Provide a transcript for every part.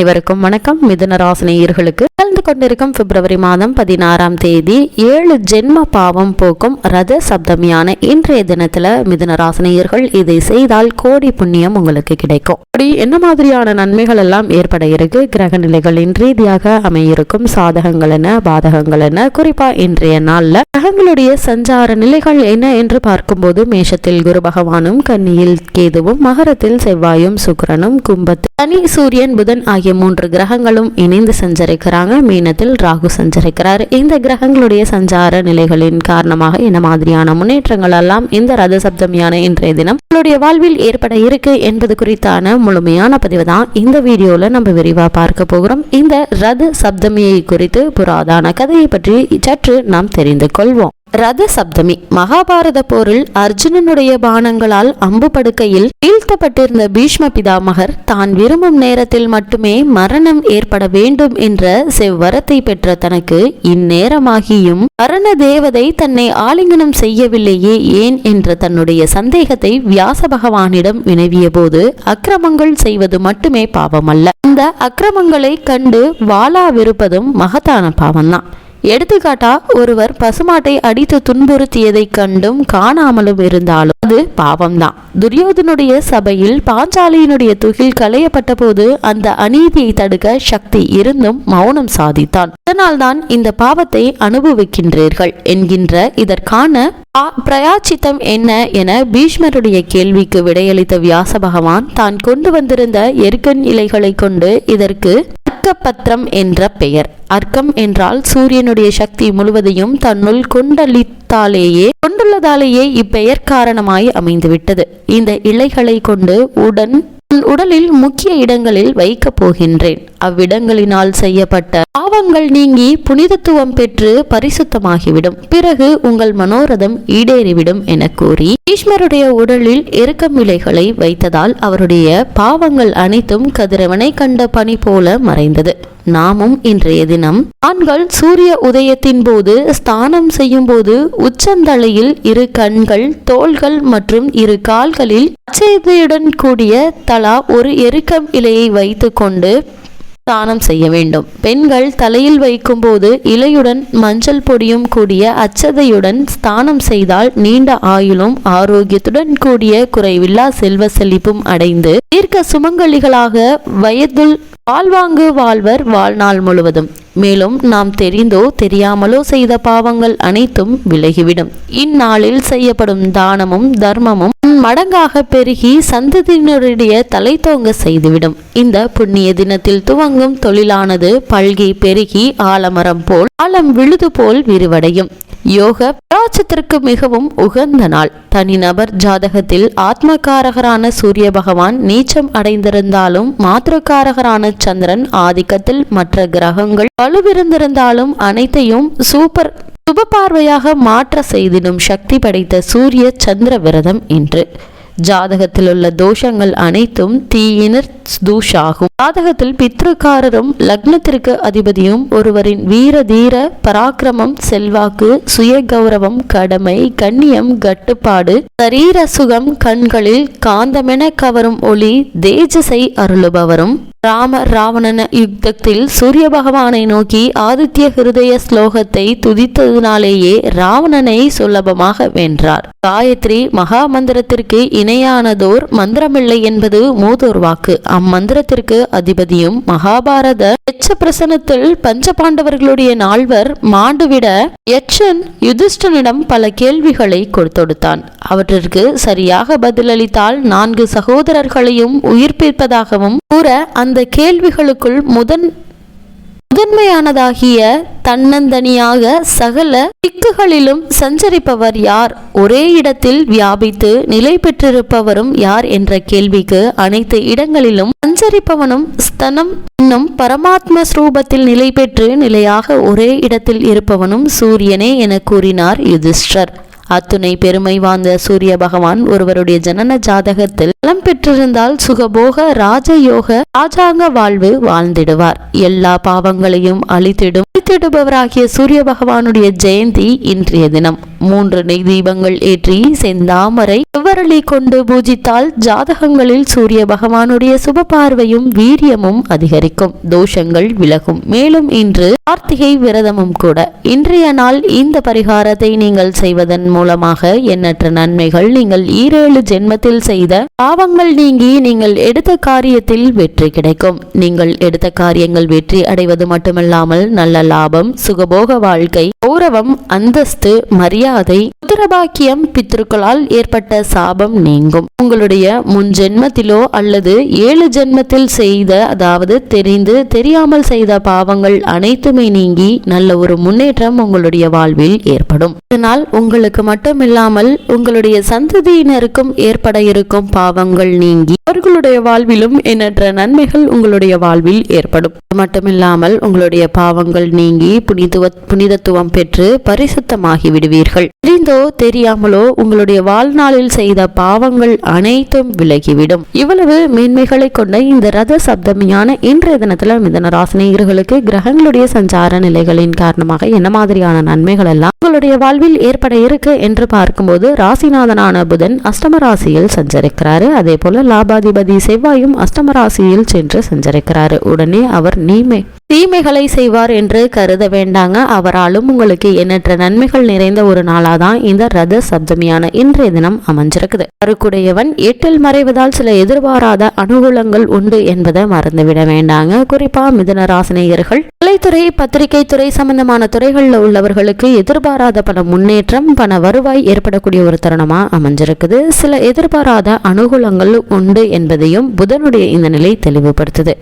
அனைவருக்கும் வணக்கம். மிதுன ராசினியர்களுக்கு கலந்து கொண்டிருக்கும் பிப்ரவரி மாதம் பதினாறாம் தேதி ஏழு ஜென்ம பாவம் போக்கும் ரத சப்தமியான இன்றைய தினத்துல மிதுன ராசினியர்கள் இதை செய்தால் கோடி புண்ணியம் உங்களுக்கு கிடைக்கும். அப்படி என்ன மாதிரியான நன்மைகள் எல்லாம் ஏற்பட இருக்கு? கிரக நிலைகளின் ரீதியாக அமையிருக்கும் சாதகங்கள் என்ன பாதகங்கள் என்ன? குறிப்பா இன்றைய நாள்ல கிரகங்களுடைய சஞ்சார நிலைகள் என்ன என்று பார்க்கும்போது மேஷத்தில் குரு பகவானும் கன்னியில் கேதுவும் மகரத்தில் செவ்வாயும் சுக்கரனும் கும்பத்தில் சனி சூரியன் புதன் ஆகிய மூன்று கிரகங்களும் இணைந்து சஞ்சரிக்கிறாங்க. மீனத்தில் ராகு சஞ்சரிக்கிறார். இந்த கிரகங்களுடைய சஞ்சார நிலைகளின் காரணமாக என்ன மாதிரியான முன்னேற்றங்கள் எல்லாம் இந்த ரத சப்தமியான இன்றைய தினம் உங்களுடைய வாழ்வில் ஏற்பட இருக்கு என்பது குறித்தான முழுமையான பதிவு தான் இந்த வீடியோவில் நம்ம விரிவா பார்க்க போகிறோம். இந்த ரத சப்தமியை குறித்து புராதான கதையை பற்றி சற்று நாம் தெரிந்து கொள்வோம். ரத சப்தமி. மகாபாரத போரில் அர்ஜுனனுடைய பானங்களால் அம்பு படுக்கையில் வீழ்த்தப்பட்டிருந்த பீஷ்ம பிதாமகர் தான் விரும்பும் நேரத்தில் மட்டுமே மரணம் ஏற்பட வேண்டும் என்ற செவ்வரத்தை பெற்ற தனக்கு இந்நேரமாகியும் மரண தேவதை தன்னை ஆலிங்கனம் செய்யவில்லையே ஏன் என்ற தன்னுடைய சந்தேகத்தை வியாச பகவானிடம் வினவிய போது அக்கிரமங்கள் செய்வது மட்டுமே பாவமல்ல. அந்த அக்கிரமங்களை கண்டு வாளாவிருப்பதும் மகத்தான பாவம்தான். எடுத்துக்காட்டா ஒருவர் பசுமாட்டை அடித்து துன்புறுத்தியதை கண்டும் காணாமலும் இருந்தாலும் அது பாவம்தான். துரியோதனுடைய சபையில் பாஞ்சாலியினுடைய துகில் களையப்பட்ட போது அந்த அநீதியை தடுக்க சக்தி இருந்தும் மௌனம் சாதித்தான். அதனால்தான் இந்த பாவத்தை அனுபவிக்கின்றீர்கள் என்கின்ற இதற்கான பிரயாச்சித்தம் என்ன என பீஷ்மருடைய கேள்விக்கு விடையளித்த வியாச பகவான் தான் கொண்டு வந்திருந்த எருக்கன் இலைகளை கொண்டு இதற்கு அர்க்கப்பத்திரம் என்ற பெயர். அர்க்கம் என்றால் சூரியனுடைய சக்தி முழுவதையும் தன்னுள் கொண்டளித்தாலேயே கொண்டுள்ளதாலேயே இப்பெயர் காரணமாய் அமைந்துவிட்டது. இந்த இலைகளை கொண்டு உடன் உடலில் முக்கிய இடங்களில் வைக்கப் போகின்றேன். அவ்விடங்களினால் செய்யப்பட்ட பாவங்கள் நீங்கி புனிதத்துவம் பெற்று பரிசுத்தமாகிவிடும். பிறகு உங்கள் மனோரதம் ஈடேறிவிடும் என கூறி பீஷ்மருடைய உடலில் எருக்கம் இலைகளை வைத்ததால் அவருடைய பாவங்கள் அனைத்தும் கதிரவனை கண்ட பனி போல மறைந்தது. நாமும் இன்றைய தினம் ஆண்கள் சூரிய உதயத்தின் போது ஸ்தானம் செய்யும் போது உச்சந்தலையில் இரு கண்கள் தோள்கள் மற்றும் இரு கால்களில் அச்செய்தியுடன் கூடிய தலா ஒரு எருக்கம் இலையை வைத்துக்கொண்டு ஸ்தானம் செய்ய வேண்டும். பெண்கள் தலையில் வைக்கும்போது இலையுடன் மஞ்சள் பொடியும் கூடிய அச்சதையுடன் ஸ்தானம் செய்தால் நீண்ட ஆயுளும் ஆரோக்கியத்துடன் கூடிய குறைவில்லா செல்வ செழிப்பும் அடைந்து தீர்க்க சுமங்கலிகளாக வயதுள் வாழ்வாங்கு வாழ்வர் வாழ்நாள் முழுவதும். மேலும் நாம் தெரிந்தோ தெரியாமலோ செய்த பாவங்கள் அனைத்தும் விலகிவிடும். இந்நாளில் செய்யப்படும் தானமும் தர்மமும் மடங்காக பெருகி சந்ததியினருடைய தலை தோங்க செய்துவிடும். இந்த புண்ணிய தினத்தில் துவங்கும் தொழிலானது பல்கி பெருகி ஆலமரம் போல் ஆலம் விழுது போல் விரிவடையும். யோக பிராச்சத்திற்கு மிகவும் உகந்த நாள். தனிநபர் ஜாதகத்தில் ஆத்மகாரகரான சூரிய பகவான் நீச்சம் அடைந்திருந்தாலும் மாத்திரக்காரகரான சந்திரன் ஆதிக்கத்தில் மற்ற கிரகங்கள் வலுவிருந்திருந்தாலும் அனைத்தையும் சூப்பர் சுப பார்வையாக மாற்ற செய்திடும் சக்தி படைத்த சூரிய சந்திர விரதம் இன்று. ஜாதகத்தில் உள்ள தோஷங்கள் அனைத்தும் தீயினர் தூஷாகும். ஜாதகத்தில் பித்ருக்காரரும் லக்னத்திற்கு அதிபதியும் ஒருவரின் வீர தீர பராக்கிரமம் செல்வாக்கு சுய கௌரவம் கடமை கண்ணியம் கட்டுப்பாடு சரீர சுகம் கண்களில் காந்தமென கவரும் ஒளி தேஜசை அருளுபவரும். ராம ராவணன யுத்தத்தில் சூரிய பகவானை நோக்கி ஆதித்ய ஹிருதய ஸ்லோகத்தை துதித்ததினாலேயே ராவணனை சுலபமாக வென்றார். காயத்ரி மகா மந்திரத்திற்கு இணையானதோர் மந்திரமில்லை என்பது மூதோர் வாக்கு. அம்மந்திரத்திற்கு அதிபதியும் மகாபாரத எச்ச பிரசனத்தில் பஞ்ச பாண்டவர்களுடைய நால்வர் மாண்டுவிட யட்சன் யுதிஷ்டனிடம் பல கேள்விகளை கொடுத்தொடுத்தான். அவற்றிற்கு சரியாக பதிலளித்தால் நான்கு சகோதரர்களையும் உயிர்ப்பிப்பதாகவும் கூற அந்த கேள்விகளுக்குள் முதன் முதன்மையானதாகிய தன்னந்தனியாக சகல திக்குகளிலும் சஞ்சரிப்பவர் யார்? ஒரே இடத்தில் வியாபித்து நிலை பெற்றிருப்பவரும் யார் என்ற கேள்விக்கு அனைத்து இடங்களிலும் சஞ்சரிப்பவனும் ஸ்தனம் இன்னும் பரமாத்ம ஸ்ரூபத்தில் நிலை பெற்று நிலையாக ஒரே இடத்தில் இருப்பவனும் சூரியனே என கூறினார் யுதிஷ்டர். அத்துணை பெருமை வாய்ந்த சூரிய பகவான் ஒருவருடைய ஜனன ஜாதகத்தில் நலம் பெற்றிருந்தால் சுகபோக ராஜயோக ராஜாங்க வாழ்வு வாழ்ந்திடுவார். எல்லா பாவங்களையும் அழித்திடும் அழித்திடுபவராகிய சூரிய பகவானுடைய ஜெயந்தி இன்றைய தினம். மூன்று நெய் தீபங்கள் ஏற்றி செந்தாமரை செவ்வரளி கொண்டு பூஜித்தால் ஜாதகங்களில் சூரிய பகவானுடைய சுப பார்வையும் வீரியமும் அதிகரிக்கும். தோஷங்கள் விலகும். மேலும் இன்று கார்த்திகை விரதமும் கூட. இன்றைய நாள் இந்த பரிகாரத்தை நீங்கள் செய்வதன் மூலமாக எண்ணற்ற நன்மைகள் நீங்கள் ஈரேழு ஜென்மத்தில் செய்த பாவங்கள் நீங்கி நீங்கள் எடுத்த காரியத்தில் வெற்றி கிடைக்கும். நீங்கள் எடுத்த காரியங்கள் வெற்றி அடைவது மட்டுமல்லாமல் நல்ல லாபம் சுகபோக வாழ்க்கை கௌரவம் அந்தஸ்து மரியாதை புத்திரபாக்கியம் பித்ருக்களால் ஏற்பட்ட சாபம் நீங்கும். உங்களுடைய முன் ஜென்மத்திலோ அல்லது ஏழு ஜென்மத்தில் செய்த அதாவது தெரிந்து தெரியாமல் செய்த பாவங்கள் அனைத்துமே நீங்கி நல்ல ஒரு முன்னேற்றம் உங்களுடைய வாழ்வில் ஏற்படும். இதனால் உங்களுக்கு மட்டுமில்லாமல் உங்களுடைய சந்ததியினருக்கும் ஏற்பட இருக்கும் பாவங்கள் நீங்கி அவர்களுடைய வாழ்விலும் எண்ணற்ற நன்மைகள் உங்களுடைய வாழ்வில் ஏற்படும். மட்டுமில்லாமல் உங்களுடைய பாவங்கள் நீங்கி புனிதுவ புனிதத்துவம் பெற்று பரிசுத்தமாகி விடுவீர்கள் தெரிந்தோ தெரியாமலோ உங்களுடைய வாழ்நாளில் செய்த பாவங்கள் அனைத்தும் விலகிவிடும். இவ்வளவு மேன்மைகளை கொண்ட இந்த ரத சப்தமியான இன்றைய தினத்துல மிதன ராசினியர்களுக்கு கிரகங்களுடைய சஞ்சார நிலைகளின் காரணமாக என்ன மாதிரியான நன்மைகள் எல்லாம் உங்களுடைய வாழ்வில் ஏற்பட இருக்கு என்று பார்க்கும்போது ராசிநாதனான புதன் அஷ்டம ராசியில் சஞ்சரிக்கிறாரு. அதே போல லாபாதிபதி செவ்வாயும் அஷ்டம ராசியில் சென்று சஞ்சரிக்கிறாரு. உடனே அவர் நீமை தீமைகளை செய்வார் என்று கருத வேண்டாங்க. அவராலும் உங்களுக்கு எண்ணற்ற நன்மைகள் நிறைந்த ஒரு நாளாதான் இந்த ரத சப்தமியான இன்றைய தினம் அமைஞ்சிருக்குது. அருக்குடையவன் எட்டில் மறைவதால் சில எதிர்பாராத அனுகூலங்கள் உண்டு என்பதை மறந்துவிட வேண்டாங்க. குறிப்பா மிதுன ராசினியர்கள் கலைத்துறை பத்திரிகை துறை சம்பந்தமான துறைகளில் உள்ளவர்களுக்கு எதிர்பாராத பல முன்னேற்றம் பண வருவாய் ஏற்படக்கூடிய ஒரு தருணமா அமைஞ்சிருக்குது. சில எதிர்பாராத அனுகூலங்கள் உண்டு என்பதையும் புதனுடைய இந்த நிலை தெளிவுபடுத்துது.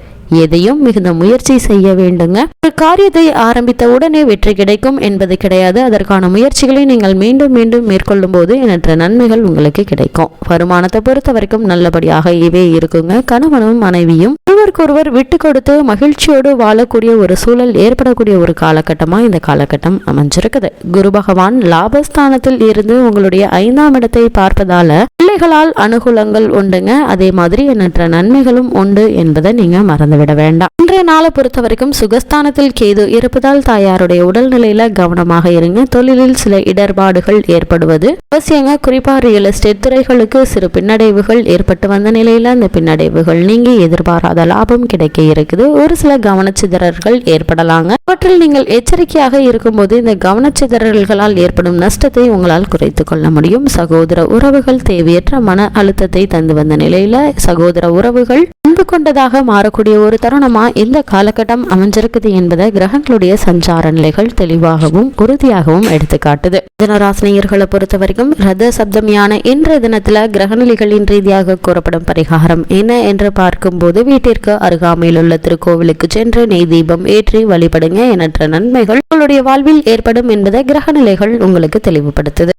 எதையும் மிகுந்த முயற்சி செய்ய வேண்டுங்க. ஒரு காரியத்தை ஆரம்பித்த உடனே வெற்றி கிடைக்கும் என்பது கிடையாது. அதற்கான முயற்சிகளை நீங்கள் மீண்டும் மீண்டும் மேற்கொள்ளும் போது எண்ணற்ற நன்மைகள் உங்களுக்கு கிடைக்கும். வருமானத்தை பொறுத்த வரைக்கும் நல்லபடியாக இவே இருக்குங்க. கணவனும் மனைவியும் ஒருவருக்கொருவர் விட்டு கொடுத்து மகிழ்ச்சியோடு வாழக்கூடிய ஒரு சூழல் ஏற்படக்கூடிய ஒரு காலகட்டமா இந்த காலகட்டம் அமைஞ்சிருக்குது. குரு பகவான் லாபஸ்தானத்தில் இருந்து உங்களுடைய ஐந்தாம் இடத்தை பார்ப்பதால பிள்ளைகளால் அனுகூலங்கள் உண்டுங்க. அதே மாதிரி எண்ணற்ற நன்மைகளும் உண்டு என்பதை நீங்க மறந்துவிட வேண்டாம். இன்றைய நாளை பொறுத்த வரைக்கும் சுகஸ்தானத்தில் கேது இருப்பதால் தாயாருடைய உடல்நிலையில கவனமாக இருங்க. தொழிலில் சில இடர்பாடுகள் ஏற்படுவது. அவசியங்க குறிப்பா ரியல் எஸ்டேட் துறைகளுக்கு சிறு பின்னடைவுகள் ஏற்பட்டு வந்த நிலையில அந்த பின்னடைவுகள் நீங்க எதிர்பாராத லாபம் கிடைக்க இருக்குது. ஒரு சில கவனச்சிதறல்கள் ஏற்படலாங்க. அவற்றில் நீங்கள் எச்சரிக்கையாக இருக்கும்போது இந்த கவனச்சிதறல்களால் ஏற்படும் நஷ்டத்தை உங்களால் குறைத்துக் கொள்ள முடியும். சகோதர உறவுகள் தேவையற்ற மன அழுத்தத்தை தந்து வந்த நிலையில சகோதர உறவுகள் அன்பு கொண்டதாக மாறக்கூடிய ஒரு தருணமா இந்த காலகட்டம் அமைஞ்சிருக்குது என்பதை கிரகங்களுடைய சஞ்சார நிலைகள் தெளிவாகவும் உறுதியாகவும் எடுத்து தினராசினியர்களை பொறுத்த வரைக்கும் ரத சப்தமியான இன்றைய தினத்துல கிரகநிலைகளின் ரீதியாக கூறப்படும் பரிகாரம் என்ன என்று பார்க்கும்போது வீட்டிற்கு அருகாமையில் உள்ள திருக்கோவிலுக்கு சென்று நெய் தீபம் ஏற்றி வழிபடுங்க எண்ணற்ற நன்மைகள் உங்களுடைய வாழ்வில் ஏற்படும் என்பதை கிரகநிலைகள் உங்களுக்கு தெளிவுபடுத்துது.